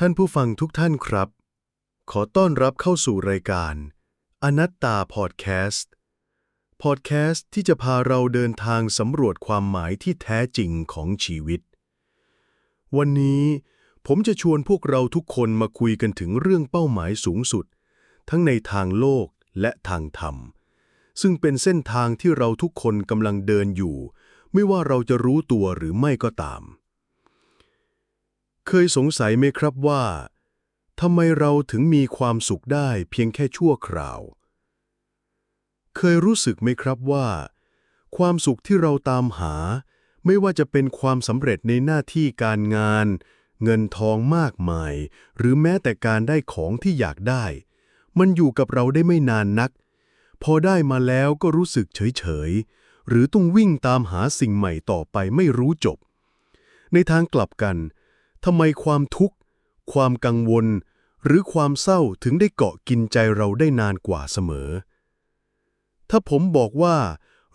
ท่านผู้ฟังทุกท่านครับ ขอต้อนรับเข้าสู่รายการ อนัตตาพอดแคสต์ พอดแคสต์ที่จะพาเราเดินทางสำรวจความหมายที่แท้จริงของชีวิต วันนี้ผมจะชวนพวกเราทุกคนมาคุยกันถึงเรื่องเป้าหมายสูงสุด ทั้งในทางโลกและทางธรรม ซึ่งเป็นเส้นทางที่เราทุกคนกำลังเดินอยู่ ไม่ว่าเราจะรู้ตัวหรือไม่ก็ตาม เคยสงสัยไหมครับว่าทำไมเราถึงมีความสุขได้เพียงแค่ชั่วคราว เคยรู้สึกไหมครับว่า ความสุขที่เราตามหา ไม่ว่าจะเป็นความสำเร็จในหน้าที่การงาน เงินทองมากมาย หรือแม้แต่การได้ของที่อยากได้ มันอยู่กับเราได้ไม่นานนัก พอได้มาแล้วก็รู้สึกเฉยๆหรือต้องวิ่งตามหาสิ่งใหม่ต่อไปไม่รู้จบ ในทางกลับกัน ทำไมความทุกข์ ความกังวล หรือความเศร้าถึงได้เกาะกินใจเราได้นานกว่าเสมอ ถ้าผมบอกว่า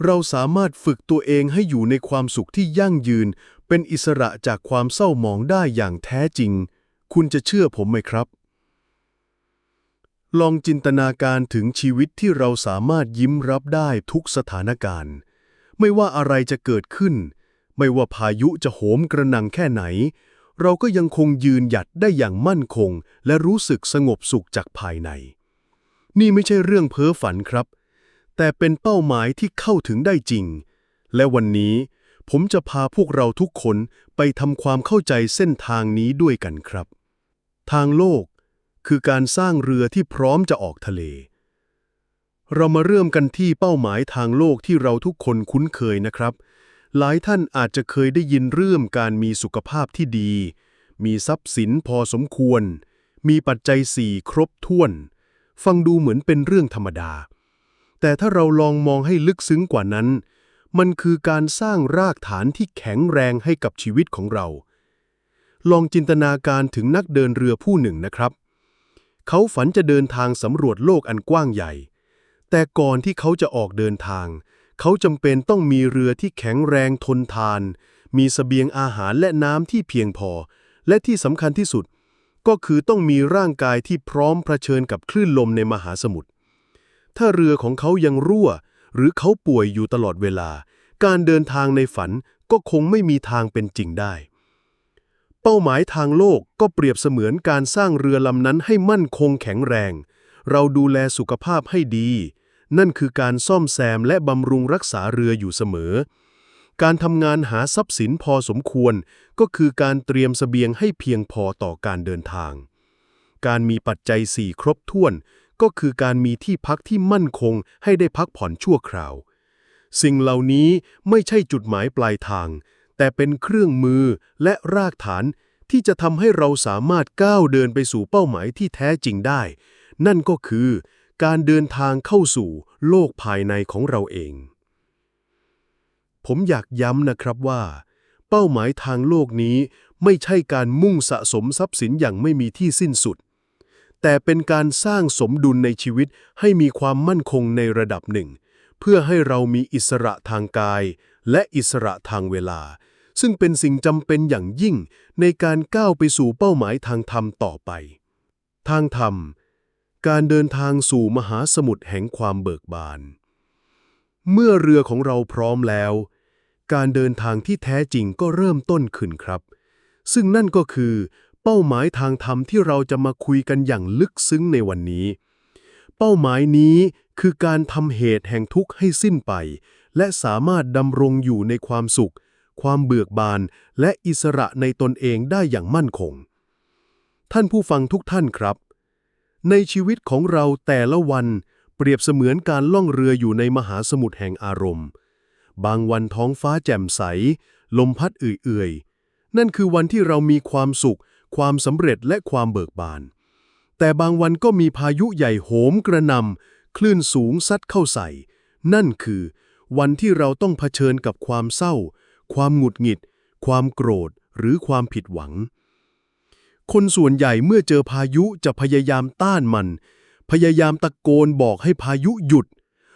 เราสามารถฝึกตัวเองให้อยู่ในความสุขที่ยั่งยืน เป็นอิสระจากความเศร้าหมองได้อย่างแท้จริง คุณจะเชื่อผมไหมครับ ลองจินตนาการถึงชีวิตที่เราสามารถยิ้มรับได้ทุกสถานการณ์ ไม่ว่าอะไรจะเกิดขึ้น ไม่ว่าพายุจะโหมกระหน่ำแค่ไหน เราก็ยังคงยืนหยัดได้อย่างมั่นคง และรู้สึกสงบสุขจากภายใน นี่ไม่ใช่เรื่องเพ้อฝันครับ แต่เป็นเป้าหมายที่เข้าถึงได้จริง และวันนี้ผมจะพาพวกเราทุกคนไปทำความเข้าใจเส้นทางนี้ด้วยกันครับ ทางโลกคือการสร้างเรือที่พร้อมจะออกทะเล เรามาเริ่มกันที่เป้าหมายทางโลกที่เราทุกคนคุ้นเคยนะครับ หลายท่านอาจจะเคยได้ยินเรื่องการมีสุขภาพที่ดี มีทรัพย์สินพอสมควร มีปัจจัยสี่ครบถ้วน ฟังดูเหมือนเป็นเรื่องธรรมดา แต่ถ้าเราลองมองให้ลึกซึ้งกว่านั้น มันคือการสร้างรากฐานที่แข็งแรงให้กับชีวิตของเรา ลองจินตนาการถึงนักเดินเรือผู้หนึ่งนะครับ เขาฝันจะเดินทางสำรวจโลกอันกว้างใหญ่ แต่ก่อนที่เขาจะออกเดินทางเขาจำเป็นต้องมีเรือที่แข็งแรงทนทาน มีเสบียงอาหารและน้ำที่เพียงพอ และที่สำคัญที่สุด ก็คือต้องมีร่างกายที่พร้อมเผชิญกับคลื่นลมในมหาสมุทร ถ้าเรือของเขายังรั่ว หรือเขาป่วยอยู่ตลอดเวลา การเดินทางในฝันก็คงไม่มีทางเป็นจริงได้ เป้าหมายทางโลกก็เปรียบเสมือนการสร้างเรือลำนั้นให้มั่นคงแข็งแรง เราดูแลสุขภาพให้ดี นั่นคือการซ่อมแซมและบำรุงรักษาเรืออยู่เสมอ การทำงานหาทรัพย์สินพอสมควร ก็คือการเตรียมเสบียงให้เพียงพอต่อการเดินทาง การมีปัจจัยสี่ครบถ้วน ก็คือการมีที่พักที่มั่นคงให้ได้พักผ่อนชั่วคราว สิ่งเหล่านี้ไม่ใช่จุดหมายปลายทาง แต่เป็นเครื่องมือและรากฐานที่จะทำให้เราสามารถก้าวเดินไปสู่เป้าหมายที่แท้จริงได้ นั่นก็คือ การเดินทางเข้าสู่โลกภายในของเราเอง ผมอยากย้ำนะครับว่า เป้าหมายทางโลกนี้ไม่ใช่การมุ่งสะสมทรัพย์สินอย่างไม่มีที่สิ้นสุด แต่เป็นการสร้างสมดุลในชีวิตให้มีความมั่นคงในระดับหนึ่ง เพื่อให้เรามีอิสระทางกาย และอิสระทางเวลา ซึ่งเป็นสิ่งจำเป็นอย่างยิ่งในการก้าวไปสู่เป้าหมายทางธรรมต่อไป ทางธรรม การเดินทางสู่มหาสมุทรแห่งความเบิกบาน เมื่อเรือของเราพร้อมแล้ว การเดินทางที่แท้จริงก็เริ่มต้นขึ้นครับ ซึ่งนั่นก็คือ เป้าหมายทางธรรมที่เราจะมาคุยกันอย่างลึกซึ้งในวันนี้ เป้าหมายนี้คือการทำเหตุแห่งทุกข์ให้สิ้นไป และสามารถดำรงอยู่ในความสุข ความเบิกบาน และอิสระในตนเองได้อย่างมั่นคง ท่านผู้ฟังทุกท่านครับ ในชีวิตของเราแต่ละวัน เปรียบเสมือนการล่องเรืออยู่ในมหาสมุทรแห่งอารมณ์ บางวันท้องฟ้าแจ่มใส ลมพัดเอื่อยๆ นั่นคือวันที่เรามีความสุข ความสำเร็จและความเบิกบาน แต่บางวันก็มีพายุใหญ่โหมกระหนำคลื่นสูงซัดเข้าใส่ นั่นคือ วันที่เราต้องเผชิญกับความเศร้า ความหงุดหงิด ความโกรธ หรือความผิดหวัง คนส่วนใหญ่เมื่อเจอพายุจะพยายามต้านมัน พยายามตะโกนบอกให้พายุหยุด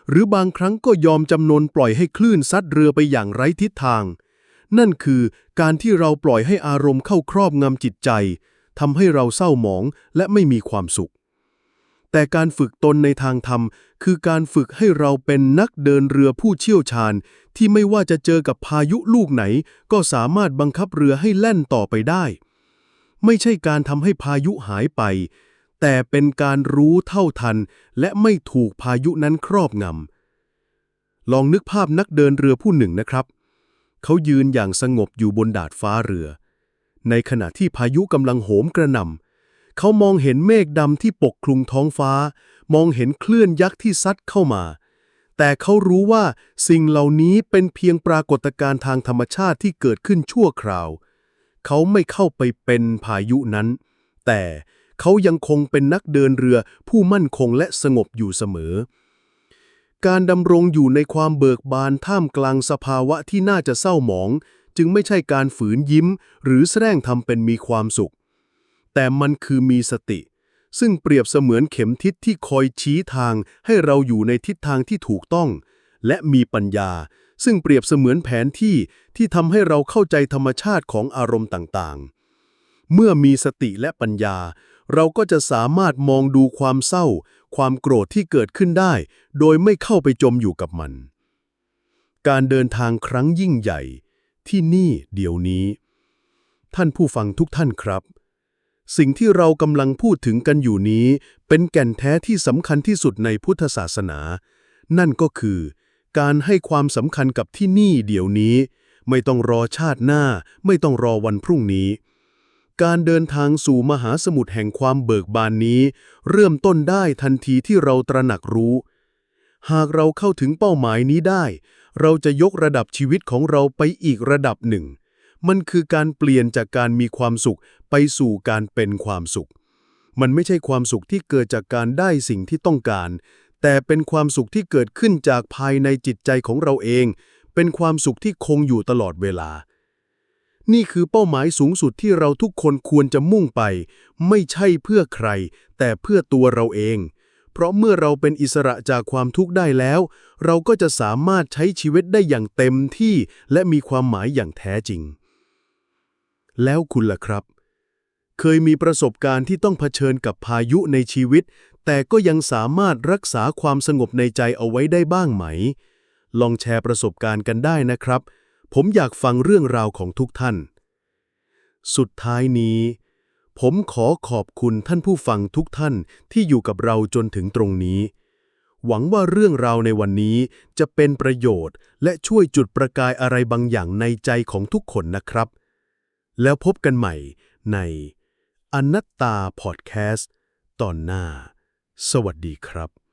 หรือบางครั้งก็ยอมจำนนปล่อยให้คลื่นซัดเรือไปอย่างไร้ทิศทาง นั่นคือการที่เราปล่อยให้อารมณ์เข้าครอบงำจิตใจทำให้เราเศร้าหมองและไม่มีความสุข แต่การฝึกตนในทางธรรม คือการฝึกให้เราเป็นนักเดินเรือผู้เชี่ยวชาญ ที่ไม่ว่าจะเจอกับพายุลูกไหน ก็สามารถบังคับเรือให้แล่นต่อไปได้ ไม่ใช่การทำให้พายุหายไป แต่เป็นการรู้เท่าทัน และไม่ถูกพายุนั้นครอบงำลองนึกภาพนักเดินเรือผู้หนึ่งนะครับ เขายืนอย่างสงบอยู่บนดาดฟ้าเรือ ในขณะที่พายุกำลังโหมกระหน่ำเขามองเห็นเมฆดำที่ปกคลุมท้องฟ้า มองเห็นคลื่นยักษ์ที่ซัดเข้ามาแต่เขารู้ว่าสิ่งเหล่านี้เป็นเพียงปรากฏการณ์ทางธรรมชาติที่เกิดขึ้นชั่วคราว เขาไม่เข้าไปเป็นพายุนั้น แต่เขายังคงเป็นนักเดินเรือผู้มั่นคงและสงบอยู่เสมอ การดำรงอยู่ในความเบิกบานท่ามกลางสภาวะที่น่าจะเศร้าหมอง จึงไม่ใช่การฝืนยิ้ม หรือแสดงทำเป็นมีความสุข แต่มันคือมีสติ ซึ่งเปรียบเสมือนเข็มทิศที่คอยชี้ทางให้เราอยู่ในทิศทางที่ถูกต้อง และมีปัญญา ซึ่งเปรียบเสมือนแผนที่ที่ทำให้เราเข้าใจธรรมชาติของอารมณ์ต่างๆ เมื่อมีสติและปัญญา เราก็จะสามารถมองดูความเศร้า ความโกรธที่เกิดขึ้นได้ โดยไม่เข้าไปจมอยู่กับมัน การเดินทางครั้งยิ่งใหญ่ ที่นี่เดี๋ยวนี้ ท่านผู้ฟังทุกท่านครับสิ่งที่เรากำลังพูดถึงกันอยู่นี้ เป็นแก่นแท้ที่สำคัญที่สุดในพุทธศาสนา นั่นก็คือ การให้ความสำคัญกับที่นี่เดี๋ยวนี้ ไม่ต้องรอชาติหน้า ไม่ต้องรอวันพรุ่งนี้ การเดินทางสู่มหาสมุทรแห่งความเบิกบานนี้ เริ่มต้นได้ทันทีที่เราตระหนักรู้ หากเราเข้าถึงเป้าหมายนี้ได้ เราจะยกระดับชีวิตของเราไปอีกระดับหนึ่ง มันคือการเปลี่ยนจากการมีความสุขไปสู่การเป็นความสุขมันไม่ใช่ความสุขที่เกิดจากการได้สิ่งที่ต้องการ แต่เป็นความสุขที่เกิดขึ้นจากภายในจิตใจของเราเอง เป็นความสุขที่คงอยู่ตลอดเวลา นี่คือเป้าหมายสูงสุดที่เราทุกคนควรจะมุ่งไป ไม่ใช่เพื่อใคร แต่เพื่อตัวเราเอง เพราะเมื่อเราเป็นอิสระจากความทุกข์ได้แล้ว เราก็จะสามารถใช้ชีวิตได้อย่างเต็มที่และมีความหมายอย่างแท้จริง แล้วคุณล่ะครับ เคยมีประสบการณ์ที่ต้องเผชิญกับพายุในชีวิต แต่ก็ยังสามารถรักษาความสงบในใจเอาไว้ได้บ้างไหม ลองแชร์ประสบการณ์กันได้นะครับ ผมอยากฟังเรื่องราวของทุกท่าน สุดท้ายนี้ ผมขอขอบคุณท่านผู้ฟังทุกท่านที่อยู่กับเราจนถึงตรงนี้ หวังว่าเรื่องราวในวันนี้จะเป็นประโยชน์ และช่วยจุดประกายอะไรบางอย่างในใจของทุกคนนะครับ แล้วพบกันใหม่ใน อนัตตาพอดแคสต์ตอนหน้า สวัสดีครับ